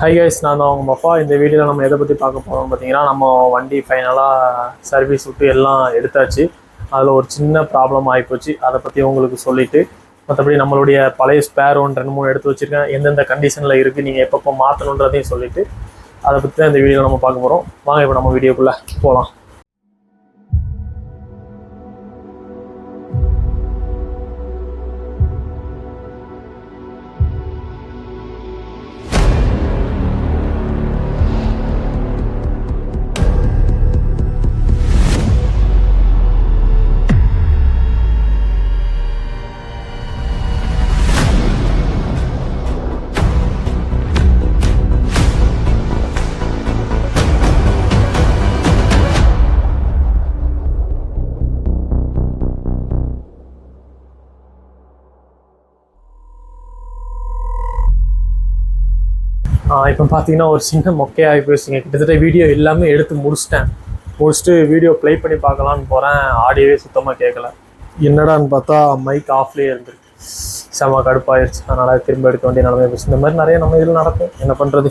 Hi guys நான் தான் உங்கள் இந்த வீடியோவில் நம்ம எதை பற்றி பார்க்க போகிறோம் பார்த்தீங்கன்னா நம்ம வண்டி ஃபைனலாக சர்வீஸ் விட்டு எல்லாம் எடுத்தாச்சு. அதில் ஒரு சின்ன ப்ராப்ளம் ஆகிப்போச்சு அதை பற்றி உங்களுக்கு சொல்லிவிட்டு மற்றபடி நம்மளுடைய பழைய ஸ்பேர் ஒன்று ரெண்டு மூணு எடுத்து வச்சுருக்கேன். எந்தெந்த கண்டிஷனில் இருக்குது நீங்கள் எப்பப்போ மாற்றணுன்றதையும் சொல்லிவிட்டு அதை பற்றி தான் இந்த வீடியோவில் நம்ம பார்க்க போகிறோம் வாங்க இப்போ நம்ம வீடியோக்குள்ளே போகலாம் இப்போ பார்த்தீங்கன்னா ஒரு சின்ன மொக்கையாகி போயிடுச்சுங்க. கிட்டத்தட்ட வீடியோ எல்லாமே எடுத்து முடிச்சிட்டேன். முடிச்சுட்டு வீடியோ ப்ளே பண்ணி பார்க்கலான்னு போகிறேன் ஆடியோவே சுத்தமாக கேட்கல என்னடான்னு பார்த்தா மைக் ஆஃப்லேயே இருந்திருக்கு. செம கடுப்பாயிருச்சு. அதனால் திரும்ப எடுக்க வேண்டிய நிலைமை போச்சு. இந்த மாதிரி நிறைய நம்ம இதில் நடக்கும். என்ன பண்ணுறது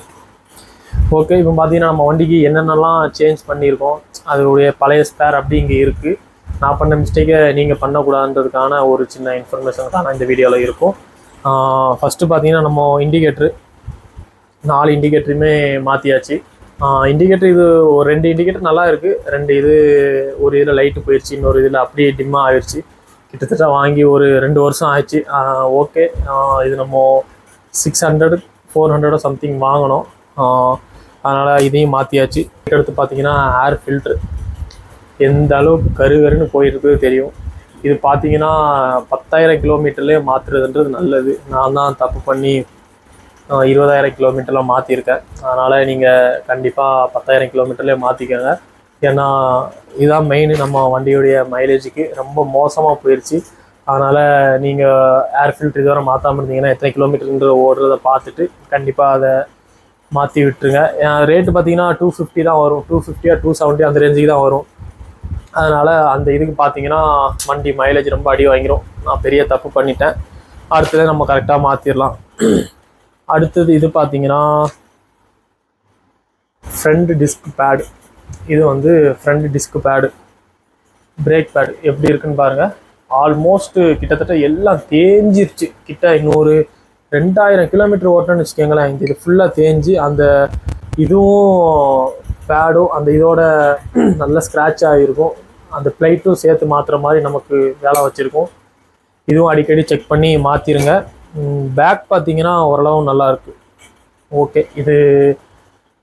ஓகே இப்போ பார்த்தீங்கன்னா நம்ம வண்டிக்கு என்னென்னலாம் சேஞ்ச் பண்ணியிருக்கோம்? அதனுடைய பழைய ஸ்பேர் அப்படி இங்கே இருக்குது நான் பண்ண மிஸ்டேக்கை நீங்கள் பண்ணக்கூடாதுன்றதுக்கான ஒரு சின்ன இன்ஃபர்மேஷன் தான் இந்த வீடியோவில் இருக்கும். ஃபஸ்ட்டு பார்த்தீங்கன்னா நம்ம இண்டிகேட்ரு நாலு இண்டிகேட்டருமே மாற்றியாச்சு இண்டிகேட்டர் இது ஒரு ரெண்டு இண்டிகேட்டர் நல்லா இருக்குது ரெண்டு இது ஒரு இதில் லைட்டு போயிடுச்சு இன்னொரு இதில் அப்படியே டிம்மாக ஆயிடுச்சு கிட்டத்தட்ட வாங்கி ஒரு ரெண்டு வருஷம் ஆயிடுச்சு. ஓகே இது நம்ம சிக்ஸ் ஹண்ட்ரடு ஃபோர் ஹண்ட்ரடோ சம்திங் வாங்கினோம். அதனால் இதையும் மாற்றியாச்சு அடுத்து பார்த்தீங்கன்னா ஏர் ஃபில்ட்ரு எந்த அளவுக்கு கரு கருன்னு போயிருக்குது தெரியும். இது பார்த்தீங்கன்னா பத்தாயிரம் கிலோமீட்டர்லேயே மாற்றுறதுன்றது நல்லது. நான் தான் தப்பு பண்ணி இருபதாயிரம் கிலோமீட்டரில் மாற்றிருக்கேன் அதனால் நீங்கள் கண்டிப்பாக பத்தாயிரம் கிலோமீட்டர்லேயே மாற்றிக்கோங்க ஏன்னா இதுதான் மெயின் நம்ம வண்டியுடைய மைலேஜுக்கு ரொம்ப மோசமாக போயிடுச்சு அதனால் நீங்கள் ஏர் ஃபில்டர் இதுவரை மாற்றாமல் இருந்தீங்கன்னா எத்தனை கிலோமீட்டர்ன்ற ஓடுறத பார்த்துட்டு கண்டிப்பாக அதை மாற்றி விட்டுருங்க. ரேட்டு பார்த்தீங்கன்னா டூ ஃபிஃப்டி தான் வரும். டூ ஃபிஃப்டியா டூ செவன்ட்டி அந்த ரேஞ்சுக்கு தான் வரும். அதனால் அந்த இதுக்கு பார்த்தீங்கன்னா வண்டி மைலேஜ் ரொம்ப அடி வாங்கிடும் நான் பெரிய தப்பு பண்ணிட்டேன். அடுத்தது நம்ம கரெக்டாக மாற்றிடலாம் அடுத்தது இது பார்த்தீங்கன்னா ஃப்ரண்ட் டிஸ்க் பேடு இது வந்து front disc pad brake pad எப்படி இருக்குன்னு பாருங்கள் ஆல்மோஸ்ட்டு கிட்டத்தட்ட எல்லாம் தேஞ்சிருச்சு. கிட்ட இன்னொரு ரெண்டாயிரம் கிலோமீட்டர் ஓட்டணும்னு வச்சுக்கோங்களேன். இது ஃபுல்லாக தேஞ்சு அந்த இதுவும் பேடும் அந்த இதோட நல்ல ஸ்க்ராட்ச் ஆகிருக்கும் அந்த பிளைட்டும் சேர்த்து மாற்றுற மாதிரி நமக்கு வேலை வச்சுருக்கோம். இதுவும் அடிக்கடி செக் பண்ணி மாற்றிருங்க பேக் பார்த்தீங்கன்னா ஓரளவு நல்லா இருக்குது ஓகே இது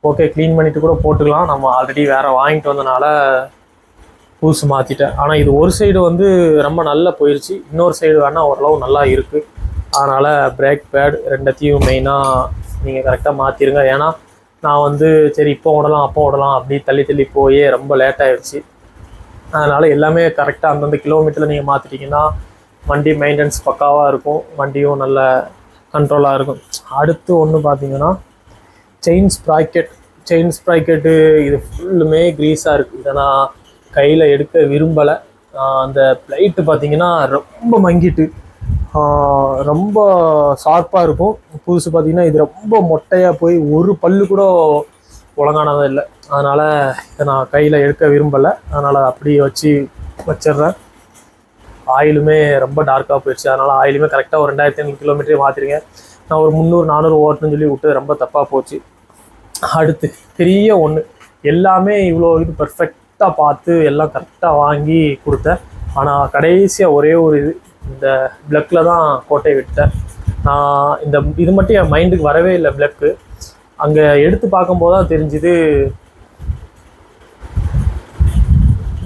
ஓகே க்ளீன் பண்ணிட்டு கூட போட்டுக்கலாம். நம்ம ஆல்ரெடி வேறு வாங்கிட்டு வந்தனால பூசு மாற்றிட்டேன் ஆனால் இது ஒரு சைடு வந்து ரொம்ப நல்லா போயிடுச்சு இன்னொரு சைடு வேணால் ஓரளவு நல்லா இருக்குது அதனால் பிரேக் பேட் ரெண்டத்தையும் மெயினாக நீங்கள் கரெக்டாக மாற்றிடுங்க ஏன்னா நான் வந்து சரி இப்போ ஓடலாம் அப்போ ஓடலாம் அப்படி தள்ளி தள்ளி போயே ரொம்ப லேட் ஆயிடுச்சு. அதனால் எல்லாமே கரெக்டாக அந்தந்த கிலோமீட்டரில் நீங்கள் மாற்றிட்டிங்கன்னா வண்டி மெயின்டெனன்ஸ் பக்காவாக இருக்கும். வண்டியும் நல்ல கண்ட்ரோலாக இருக்கும். அடுத்து ஒன்று பார்த்தீங்கன்னா செயின் ஸ்ப்ராக்கெட் செயின் ஸ்ப்ராக்கெட்டு இது ஃபுல்லுமே க்ரீஸாக இருக்குது இதை நான் கையில் எடுக்க விரும்பலை. அந்த பிளைட்டு பார்த்தீங்கன்னா ரொம்ப மங்கிட்டு. ரொம்ப ஷார்ப்பாக இருக்கும். புதுசு பார்த்திங்கன்னா இது ரொம்ப மொட்டையாக போய் ஒரு பல்லு கூட ஒழுங்கானதும் இல்லை. அதனால் இதை நான் கையில் எடுக்க விரும்பலை. அதனால் அப்படியே வச்சு வச்சிடுறேன். ஆயிலுமே ரொம்ப டார்க்காக போயிடுச்சு. அதனால் ஆயிலுமே கரெக்டாக ஒரு ரெண்டாயிரத்தி ஐநூறு கிலோமீட்டரே மாற்றிருங்க நான் ஒரு முந்நூறு நானூறு ஓட்டணும்னு சொல்லி விட்டு ரொம்ப தப்பாக போச்சு. அடுத்து பெரிய ஒன்று எல்லாமே இவ்வளோ இது பர்ஃபெக்டாக பார்த்து எல்லாம் கரெக்டாக வாங்கி கொடுத்தேன். ஆனால் கடைசியாக ஒரே ஒரு இது இந்த பிளக்கில் தான் கோட்டை விட்டேன் நான் இந்த இது மட்டும் என் மைண்டுக்கு வரவே இல்லை பிளக்கு அங்கே எடுத்து பார்க்கும்போது தான் தெரிஞ்சுது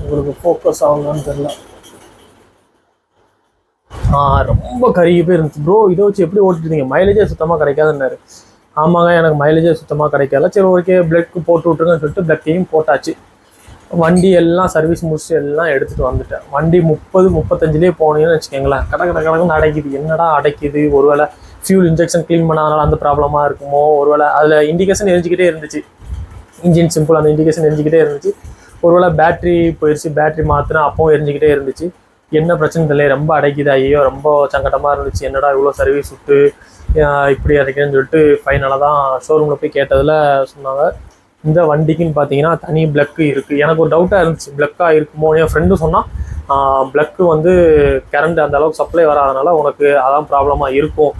உங்களுக்கு ஃபோக்கஸ் ஆகலான்னு தெரில ரொம்ப கருகி போய் இருந்துச்சு. ப்ரோ இதை வச்சு எப்படி ஓட்டிருந்தீங்க மைலேஜே சுத்தமாக கிடைக்காதுன்னாரு. ஆமாங்க எனக்கு மைலேஜே சுத்தமாக கிடைக்கல. சரி ஓகே பிளக்கு போட்டு விட்ருங்கன்னு சொல்லிட்டு பிளக்கையும் போட்டாச்சு. வண்டி எல்லாம் சர்வீஸ் முடிச்சு எல்லாம் எடுத்துகிட்டு வந்துட்டேன். வண்டி முப்பது முப்பத்தஞ்சுலேயே போனீங்கன்னு வச்சுக்கோங்களேன். கட கட அடைக்குது. என்னடா அடைக்குது? ஒருவேளை ஃபியூல் இன்ஜெக்ஷன் க்ளீன் பண்ணாதனால அந்த ப்ராப்ளமாக இருக்குமோ? ஒருவேளை அதில் இண்டிகேஷன் எரிஞ்சிக்கிட்டே இருந்துச்சு. இன்ஜின் சிம்பிள் அந்த இண்டிகேஷன் எரிஞ்சிக்கிட்டே இருந்துச்சு. ஒருவேளை பேட்ரி போயிடுச்சு பேட்ரி மாற்றினா அப்பவும் எரிஞ்சிக்கிட்டே இருந்துச்சு. என்ன பிரச்சனை தெரியல ரொம்ப அடைக்குது. ஐயோ ரொம்ப சங்கடமாக இருந்துச்சு. என்னடா இவ்வளோ சர்வீஸ் விட்டு இப்படி அடைக்கிறேன்னு சொல்லிட்டு ஃபைனலாக தான் ஷோரூமில் போய் கேட்டதில் சொன்னாங்க. இந்த வண்டிக்குன்னு பார்த்தீங்கன்னா தனி பிளக்கு இருக்குது எனக்கு ஒரு டவுட்டாக இருந்துச்சு. பிளக்காக இருக்குமோ? என் ஃப்ரெண்டு சொன்னால் பிளக்கு வந்து கரண்ட் அந்த அளவுக்கு சப்ளை வராதனால உனக்கு அதான் ப்ராப்ளமாக இருக்கும்.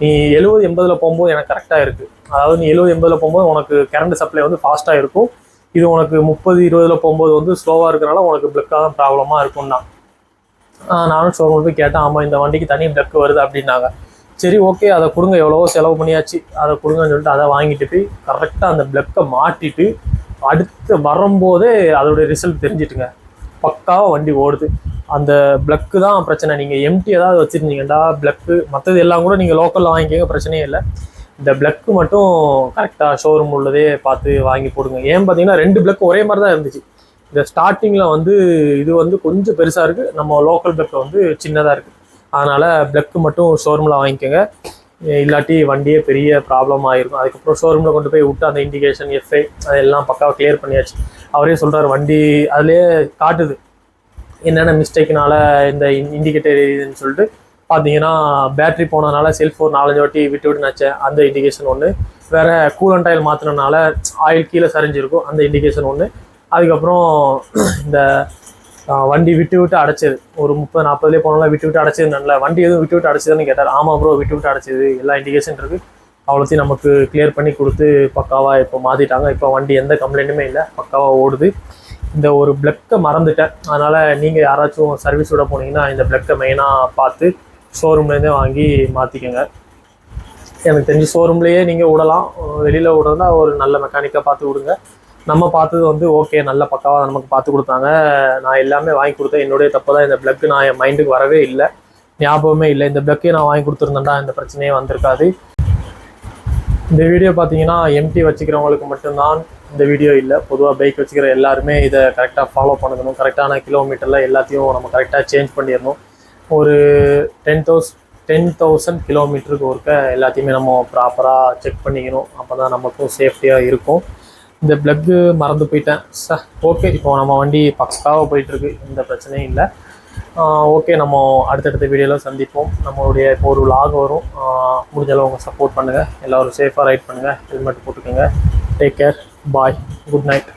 நீ எழுபது எண்பதில் போகும்போது எனக்கு கரெக்டாக இருக்குது அதாவது நீ எழுபது எண்பதில் போகும்போது உனக்கு கரண்ட் சப்ளை வந்து ஃபாஸ்ட்டாக இருக்கும். இது உனக்கு முப்பது இருபதில் போகும்போது வந்து ஸ்லோவாக இருக்கிறனால உனக்கு பிளக்காக தான் ப்ராப்ளமாக இருக்கும்னா. நானும் ஷோரூமில் போய் கேட்டேன் ஆமாம் இந்த வண்டிக்கு தனி பிளக் வருது அப்படின்னாங்க. சரி ஓகே அதை கொடுங்க எவ்வளவோ செலவு பண்ணியாச்சு. அதை கொடுங்கன்னு சொல்லிட்டு அதை வாங்கிட்டு போய் கரெக்டாக அந்த பிளக்கை மாட்டிட்டு அடுத்து வரும்போதே அதோடைய ரிசல்ட் தெரிஞ்சிட்டுங்க. பக்காவாக வண்டி ஓடுது. அந்த பிளக்கு தான் பிரச்சனை. நீங்கள் எம்டி ஏதாவது வச்சுருந்தீங்கடா பிளக்கு மற்றது எல்லாம் கூட நீங்கள் லோக்கலில் வாங்கிக்கோங்க பிரச்சனையே இல்லை. இந்த பிளக்கு மட்டும் கரெக்டாக ஷோரூம் உள்ளதே பார்த்து வாங்கி போடுங்க. ஏன் பார்த்தீங்கன்னா ரெண்டு பிளக் ஒரே மாதிரி தான் இருந்துச்சு. இந்த ஸ்டார்டிங்கில் வந்து இது வந்து கொஞ்சம் பெருசாக இருக்குது நம்ம லோக்கல் பிளக் வந்து சின்னதாக இருக்குது அதனால் பிளக்கு மட்டும் ஷோரூமில் வாங்கிக்கோங்க. இல்லாட்டி வண்டியே பெரிய ப்ராப்ளம் ஆகிருக்கும் அதுக்கப்புறம் ஷோரூமில் கொண்டு போய் விட்டு அந்த இண்டிகேஷன் எஃப்ஐ அதெல்லாம் பக்காவாக கிளியர் பண்ணியாச்சு. அவரே சொல்கிறார் வண்டி அதிலே காட்டுது. என்னென்ன மிஸ்டேக்னால இந்த இண்டிகேட்டர் எரியுதுன்னு சொல்லிட்டு. பார்த்தீங்கன்னா பேட்டரி போனதுனால செல்ஃப் ஒரு நாலஞ்சு வாட்டி விட்டு விட்டு நச்சேன் அந்த இண்டிகேஷன் ஒன்று வேறு கூலண்ட் ஆயில் மாற்றினால ஆயில் கீழே சரிஞ்சிருக்கும். அந்த இண்டிகேஷன் ஒன்று அதுக்கப்புறம் இந்த வண்டி விட்டு விட்டு அடைச்சது. ஒரு முப்பது நாற்பதுலேயே போனாலும் விட்டு விட்டு அடைச்சது. நல்ல வண்டி எதுவும் விட்டு விட்டு அடைச்சதுன்னு கேட்டார். ஆமாம் ப்ரோ விட்டு விட்டு அடைச்சது. எல்லா இண்டிகேஷன் இருக்குது அவ்வளோத்தையும் நமக்கு கிளியர் பண்ணி கொடுத்து பக்காவாக இப்போ மாற்றிட்டாங்க இப்போ வண்டி எந்த கம்ப்ளைண்ட்டுமே இல்லை. பக்காவாக ஓடுது. இந்த ஒரு பிளக்கை மறந்துட்டேன். அதனால் நீங்கள் யாராச்சும் சர்வீஸ் விட போனீங்கன்னா இந்த பிளக்கை மெயினாக பார்த்து ஷோரூம்லேருந்தே வாங்கி மாற்றிக்கோங்க எனக்கு தெரிஞ்சு ஷோரூம்லேயே நீங்கள் விடலாம். வெளியில் விடுறதா ஒரு நல்ல மெக்கானிக்காக பார்த்து விடுங்க. நம்ம பார்த்தது வந்து ஓகே நல்ல பக்காவாக நமக்கு பார்த்து கொடுத்தாங்க. நான் எல்லாமே வாங்கி கொடுத்தேன். என்னுடைய தப்பு தான். இந்த பிளக்கு நான் என் மைண்டுக்கு வரவே இல்லை. ஞாபகமே இல்லை. இந்த பிளக்கே நான் வாங்கி கொடுத்துருந்தேன்டா இந்த பிரச்சனையே வந்திருக்காது. இந்த வீடியோ பார்த்தீங்கன்னா எம்டி வச்சுக்கிறவங்களுக்கு மட்டும்தான் இந்த வீடியோ இல்லை. பொதுவாக பைக் வச்சுக்கிற எல்லாருமே இதை கரெக்டாக ஃபாலோ பண்ணணும். கரெக்டான கிலோமீட்டரில் எல்லாத்தையும் நம்ம கரெக்டாக சேஞ்ச் பண்ணிடணும். ஒரு டென் தௌஸ் டென் தௌசண்ட் கிலோமீட்டருக்கு ஒருக்க எல்லாத்தையுமே நம்ம ப்ராப்பராக செக் பண்ணிக்கணும். அப்போ தான் நமக்கும் சேஃப்டியாக இருக்கும். இந்த ப்ளக்கு மறந்து போயிட்டேன். சார் ஓகே இப்போ நம்ம வண்டி பக்காவாக போயிட்டுருக்கு. எந்த பிரச்சனையும் இல்லை. ஓகே நம்ம அடுத்தடுத்த வீடியோவில் சந்திப்போம். நம்மளுடைய இப்போ ஒரு லாக் வரும். முடிஞ்சளவு உங்கள் சப்போர்ட் பண்ணுங்கள் எல்லோரும் சேஃபாக ரைட் பண்ணுங்கள் ஹெல்மெட் போட்டுக்கோங்க. Take care bye good night